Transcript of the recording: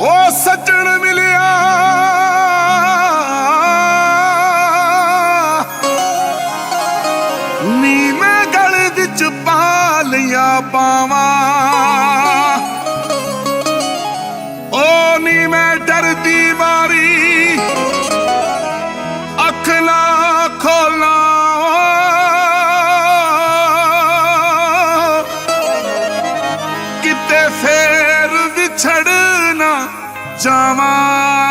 ਓ ਸੱਜਣ ਮਿਲਿਆ। ਨੀ ਮੈਂ ਗਲ ਵਿੱਚ ਪਾ ਲਿਆ ਪਾਵਾਂ ਓ ਨੀ ਮੈਂ ਡਰਦੀ জামা